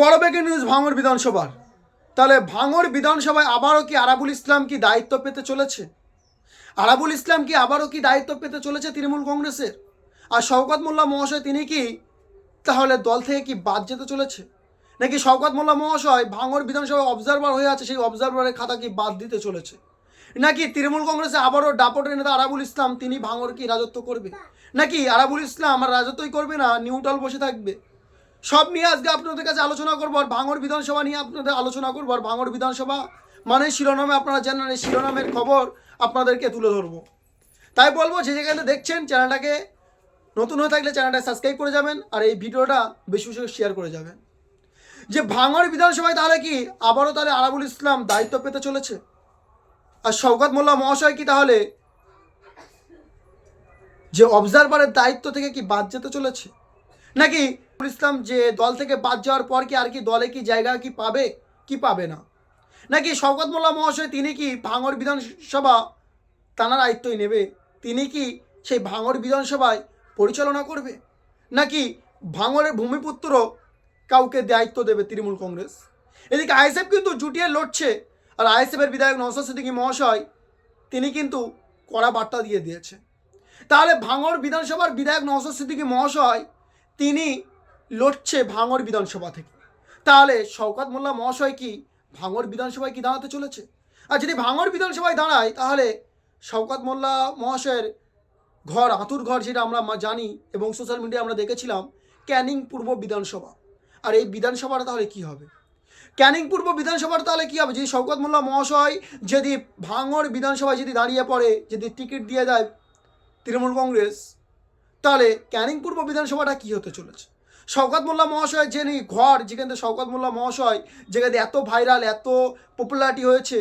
বড় breaking news ভাঙর বিধানসভার। তাহলে ভাঙর বিধানসভায় আবারও কি আরাবুল ইসলাম কি দায়িত্ব পেতে চলেছে? আরাবুল ইসলাম কি আবারও কি দায়িত্ব পেতে চলেছে তৃণমূল কংগ্রেসের? আর শওকত মোল্লা মহাশয়, তিনি কি তাহলে দল থেকে কি বাদ যেতে চলেছে? নাকি শওকত মোল্লা মহাশয় ভাঙর বিধানসভায় অবজারভার হয়ে আছে, সেই অবজারভারের খাতা কি বাদ দিতে চলেছে? নাকি তৃণমূল কংগ্রেসে আবারও ডাপটের নেতা আরাবুল ইসলাম, তিনি ভাঙর কি রাজত্ব করবে? নাকি আরাবুল ইসলাম আর রাজত্বই করবে না নিউট্রাল বসে থাকবে? সব নিয়ে আজকে আপনাদের কাছে আলোচনা করব আর ভাঙর বিধানসভা নিয়ে আপনাদের আলোচনা করব আর ভাঙর বিধানসভা মানে শিরোনামে আপনারা জানেন, এই শিরোনামের খবর আপনাদেরকে তুলে ধরবো। তাই বলব, যে যেখানে দেখছেন চ্যানেলটাকে, নতুন হয়ে থাকলে চ্যানেলটা সাবস্ক্রাইব করে যাবেন আর এই ভিডিওটা বেশি বেশি শেয়ার করে যাবেন। যে ভাঙর বিধানসভায় তাহলে কি আবারও তাহলে আরাবুল ইসলাম দায়িত্ব পেতে চলেছে? আর শওকত মোল্লা মহাশয় কি তাহলে যে অবজারভারের দায়িত্ব থেকে কি বাদ যেতে চলেছে? নাকি ইসলাম যে দল থেকে বাদ যাওয়ার পর কি আর কি দলে কি জায়গা কি পাবে কি পাবে না? নাকি শওকত মোল্লা মহাশয় তিনি কি ভাঙর বিধানসভা তানার দায়িত্বই নেবে? তিনি কি সেই ভাঙর বিধানসভায় পরিচালনা করবে? নাকি ভাঙরের ভূমিপুত্র কাউকে দায়িত্ব দেবে তৃণমূল কংগ্রেস? এদিকে আইএসএফ কিন্তু জুটিয়ে লড়ছে, আর আইএসএফের বিধায়ক নওসাদ সিদ্দিকী মহাশয় তিনি কিন্তু কড়া বার্তা দিয়ে দিয়েছে। তাহলে ভাঙর বিধানসভার বিধায়ক নওসাদ সিদ্দিকী মহাশয় তিনি লড়ছে ভাঙর বিধানসভা থেকে। তাহলে শওকত মোল্লা মহাশয় কি ভাঙর বিধানসভায় কি দাঁড়াতে চলেছে? আর যদি ভাঙর বিধানসভায় দাঁড়ায়, তাহলে শওকত মোল্লা মহাশয়ের ঘর, আতুর ঘর যেটা আমরা জানি এবং সোশ্যাল মিডিয়ায় আমরা দেখেছিলাম, ক্যানিং পূর্ব বিধানসভা। আর এই বিধানসভাটা তাহলে কি হবে? ক্যানিং পূর্ব বিধানসভার তাহলে কি হবে? যদি শওকত মোল্লা মহাশয় যদি ভাঙর বিধানসভায় যদি দাঁড়িয়ে পড়ে, যদি টিকিট দিয়ে দেয় তৃণমূল কংগ্রেস, তাহলে ক্যানিং পূর্ব বিধানসভাটা কি হতে চলেছে? শওকত মোল্লা মহাশয় যে নি ঘর, যেখান থেকে শওকত মোল্লা মহাশয়, যেখানে এত ভাইরাল এত পপুলারিটি হয়েছে,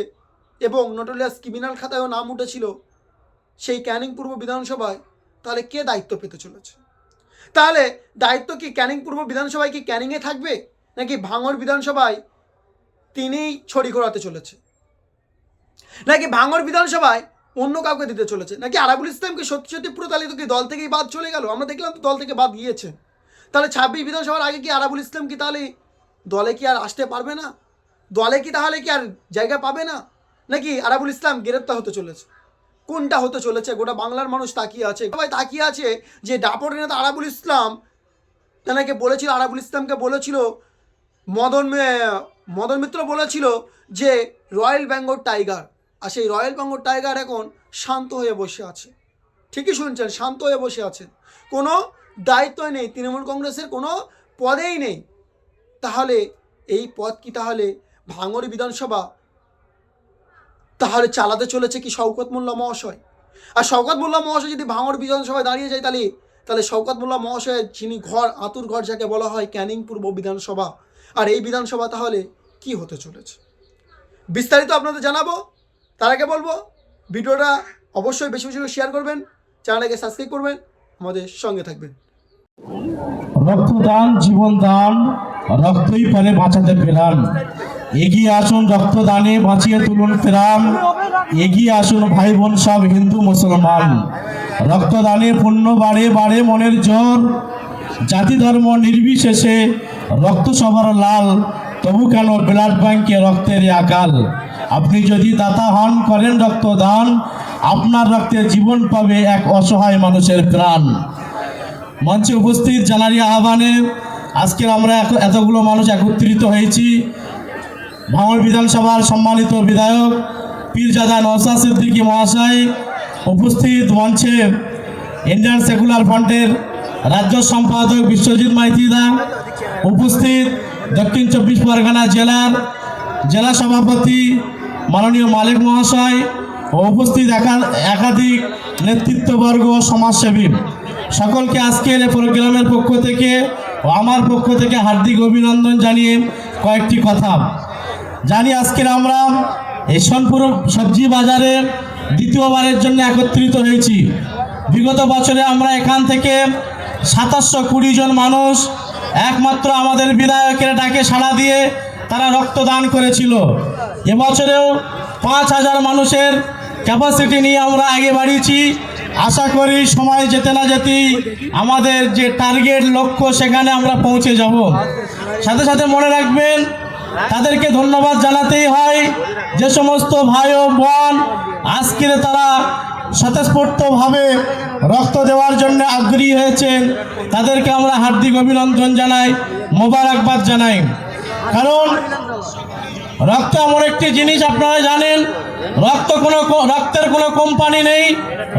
এবং নোটোলিয়াস ক্রিমিনাল খাতায়ও নাম উঠেছিল, সেই ক্যানিং পূর্ব বিধানসভায়, তাহলে কে দায়িত্ব পেতে চলেছে? তাহলে দায়িত্ব কি ক্যানিং পূর্ব বিধানসভায় কি ক্যানিংয়ে থাকবে? নাকি ভাঙর বিধানসভায় তিনিই ছড়ি ঘোরাতে চলেছে? নাকি ভাঙর বিধানসভায় অন্য কাউকে দিতে চলেছে? নাকি আরাবুল ইসলামকে সত্যি সত্যি পুরো তাহলে তো কি দল থেকেই বাদ চলে গেল? আমরা দেখলাম তো দল থেকে বাদ গিয়েছে। তাহলে ছাব্বিশ বিধানসভার আগে কি আরাবুল ইসলাম কি তাহলে দলে কি আর আসতে পারবে না? দলে কি তাহলে কি আর জায়গা পাবে না? নাকি আরাবুল ইসলাম গ্রেপ্তার হতে চলেছে? কোনটা হতে চলেছে? গোটা বাংলার মানুষ তাকিয়ে আছে। সবাই তাকিয়ে আছে যে ডাপর নেতা আরাবুল ইসলাম তেনাকে বলেছিল, আরাবুল ইসলামকে বলেছিল, মদন মদন মিত্র বলেছিল যে রয়্যাল বেঙ্গল টাইগার, আর সেই রয়্যাল বেঙ্গল টাইগার এখন শান্ত হয়ে বসে আছে। ঠিকই শুনছেন, শান্ত হয়ে বসে আছেন। কোনো দায়িত্বই নেই, তৃণমূল কংগ্রেসের কোনো পদেই নেই। তাহলে এই পদ কি তাহলে? ভাঙড় বিধানসভা? তাহলে চালাতে চলেছে কি শওকত মোল্লা মহাশয়? আর শওকত মোল্লা মহাশয় যদি ভাঙড় বিধানসভায় দাঁড়িয়ে যায় তাহলে তাহলে শওকত মোল্লা মহাশয়ের যিনি ঘর, আতুর ঘর যাকে বলা হয়, ক্যানিং পূর্ব বিধানসভা, আর এই বিধানসভা তাহলে কি হতে চলেছে? বিস্তারিত আপনাদের জানাব, তার আগে বলব, ভিডিওটা অবশ্যই বেশি বেশি শেয়ার করবেন চ্যানেলটাকে সাবস্ক্রাইব করবেন আমাদের সঙ্গে থাকবেন। রক্তদান জীবন দান রক্তই পারে বাঁচাতে প্রাণ এগিয়ে আসুন রক্তদানে, বাঁচিয়ে তুলুন প্রাণ। এগিয়ে আসুন ভাই বোন সব হিন্দু মুসলমান। রক্তদানে পুণ্য বাড়ে বাড়ে মনের জোর। জাতি ধর্ম নির্বিশেষে রক্ত সবার লাল, তবু কেন ব্লাড ব্যাংকে রক্তের আকাল? আপনি যদি দাতা হন, করেন রক্তদান আপনার রক্তে জীবন পাবে এক অসহায় মানুষের প্রাণ। মঞ্চে উপস্থিত জানারি আহ্বানে আজকের আমরা এত- এতগুলো মানুষ একত্রিত হয়েছি। ভাঙড় বিধানসভার সম্মানিত বিধায়ক পীরজাদা নওসাদ সিদ্দিকী মহাশয় উপস্থিত মঞ্চে ইন্ডিয়ান সেকুলার ফ্রন্টের রাজ্য সম্পাদক বিশ্বজিৎ মাইতিদা উপস্থিত দক্ষিণ চব্বিশ পরগনা জেলার জেলা সভাপতি মাননীয় মালিক মহাশয় উপস্থিত একা- একাধিক নেতৃত্ববর্গ সমাজসেবী। সকলকে আজকের এই প্রোগ্রামের পক্ষ থেকে ও আমার পক্ষ থেকে হার্দিক অভিনন্দন জানিয়ে কয়েকটি কথা। জানি আজকের আমরা এই সোনপুর সবজি বাজারে দ্বিতীয়বারের জন্য একত্রিত হয়েছি। বিগত বছরে আমরা এখান থেকে সাতাশশো কুড়ি জন মানুষ একমাত্র আমাদের বিধায়কের ডাকে সাড়া দিয়ে তারা রক্তদান করেছিল। এবছরেও পাঁচ হাজার মানুষের ক্যাপাসিটি নিয়ে আমরা আগে বাড়িয়েছি। আশা করি সময় যেতে না যেতেই আমাদের যে টার্গেট লক্ষ্য সেখানে আমরা পৌঁছে যাব। সাথে সাথে মনে রাখবেন, তাদেরকে ধন্যবাদ জানাতেই হয়। যে সমস্ত ভাই ও বোন আজকের তারা স্বতঃস্ফূর্তভাবে রক্ত দেওয়ার জন্য আগ্রহী হয়েছেন, তাদেরকে আমরা হার্দিক অভিনন্দন জানাই, মোবারকবাদ জানাই। কারণ রক্ত এমন একটি জিনিস, আপনারা জানেন, রক্ত কোনো রক্তের কোনো কোম্পানি নেই,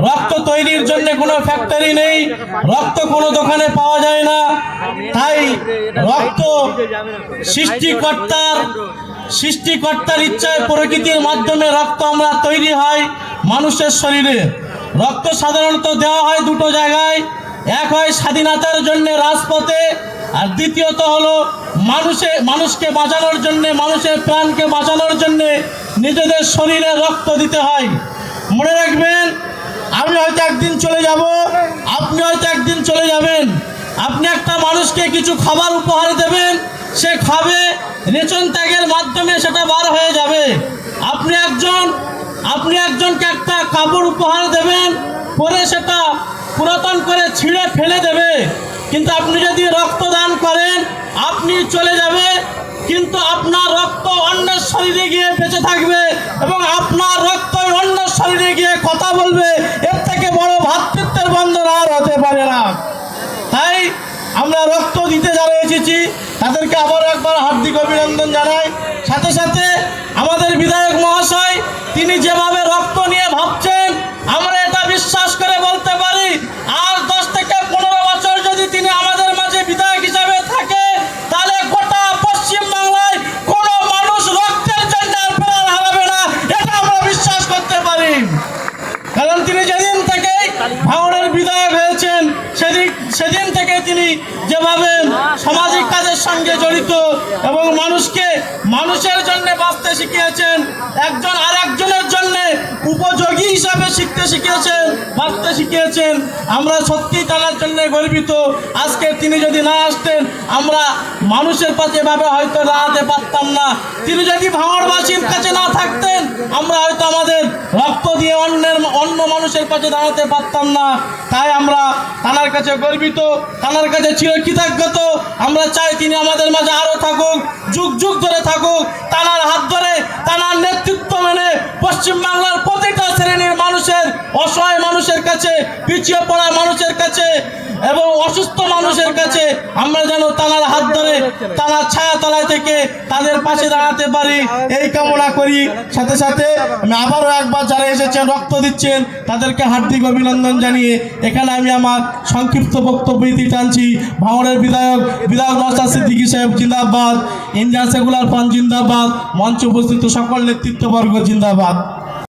রক্ত তৈরির জন্য কোনো ফ্যাক্টরি নেই, রক্ত কোনো দোকানে পাওয়া যায় না। তাই রক্ত সৃষ্টিকর্তার সৃষ্টিকর্তার ইচ্ছায় প্রকৃতির মাধ্যমে রক্ত আমরা তৈরি হয় মানুষের শরীরে। রক্ত সাধারণত দেওয়া হয় দুটো জায়গায়, এক হয় স্বাধীনতার জন্য রাজপথে আর দ্বিতীয়ত হলো মানুষে, মানুষকে বাঁচানোর জন্য, মানুষের প্রাণকে বাঁচানোর জন্য নিজেদের শরীরে রক্ত দিতে হয়। মনে রাখবেন, আমি হয়তো একদিন চলে যাব, আপনি হয়তো একদিন চলে যাবেন। আপনি একটা মানুষকে কিছু খাবার উপহার দেবেন, সে খাবে রেচন ত্যাগের মাধ্যমে সেটা বার হয়ে যাবে। আপনি একজন, আপনি একজনকে একটা কাপড় উপহার দেবেন, পরে সেটা পুরাতন করে ছিঁড়ে ফেলে দেবে। কিন্তু আপনি যদি রক্তদান করেন, আপনি চলে যাবে, কিন্তু আপনার রক্ত অন্যের শরীরে গিয়ে বেঁচে থাকবে এবং আপনার রক্ত অন্য শরীরে গিয়ে কথা বলবে। এর থেকে বড় ভাতৃত্বের বন্ধন আর হতে পারে না। তাই আমরা রক্ত দিতে যারা এসেছি, তাদেরকে আবার একবার হার্দিক অভিনন্দন জানাই। সাথে সাথে আমাদের বিধায়ক মহাশয়, তিনি যেভাবে রক্ত নিয়ে ভাবছেন, আমরা এটা বিশ্বাস করে বলতে পারি আর দশ থেকে পনেরো বছর যদি তিনি আমাদের মাঝে বিধায়ক হিসাবে থাকে তাহলে গোটা পশ্চিম বাংলায় কোনো মানুষ রক্তের জন্য আর প্রাণ হারাবে না এটা আমরা বিশ্বাস করতে পারি কারণ তিনি যেদিন থেকে ভাঙড়ের বিধায়ক হয়েছেন সেদিন সেদিন থেকে তিনি যেভাবে সামাজিক কাজের সঙ্গে জড়িত এবং মানুষকে মানুষের জন্য বাঁচতে শিখিয়েছেন, একজন আর একজনের জন্য উপযোগী হিসাবে শিখতে শিখিয়েছেন, বাঁচতে শিখিয়েছেন। আমরা সত্যি তার জন্য গর্বিত। আজকে তিনি যদি না আসতেন, আমরা মানুষের পাশে এভাবে হয়তো দাঁড়াতে পারতাম না। তিনি যদি ভাঙড়বাসীর কাছে না থাকতেন, আমরা হয়তো আমাদের রক্ত অন্যের অন্য মানুষের কাছে দাঁড়াতে পারতাম না। তাই আমরা তানার কাছে গর্বিত তানার কাছে চির কৃতজ্ঞত আমরা চাই তিনি আমাদের মাঝে আরও থাকুক, যুগ যুগ ধরে থাকুক। তানার হাত ধরে তানার নেতৃত্ব মেনে পশ্চিমবাংলার প্রতিটা শ্রেণির মানুষের, অসহায় মানুষের কাছে, পিছিয়ে পড়া মানুষের কাছে এবং অসুস্থ মানুষের কাছে আমরা যেন তানার হাত ধরে তানার ছায়া তলায় থেকে তাদের পাশে দাঁড়াতে পারি। এই কামনা করি। সাথে সাথে আমি আবারও একবার যারা এসেছেন, রক্ত দিচ্ছেন, তাদেরকে হার্দিক অভিনন্দন জানিয়ে এখানে আমি আমার সংক্ষিপ্ত বক্তব্য ইতি টানছি। ভাঙড়ের বিধায়ক বিধায়ক নস্তার সিদ্দিকি সাহেব জিন্দাবাদ, ইন্ডিয়ান সেকুলার পান জিন্দাবাদ, মঞ্চ উপস্থিত সকল নেতৃত্ববর্গ জিন্দাবাদ।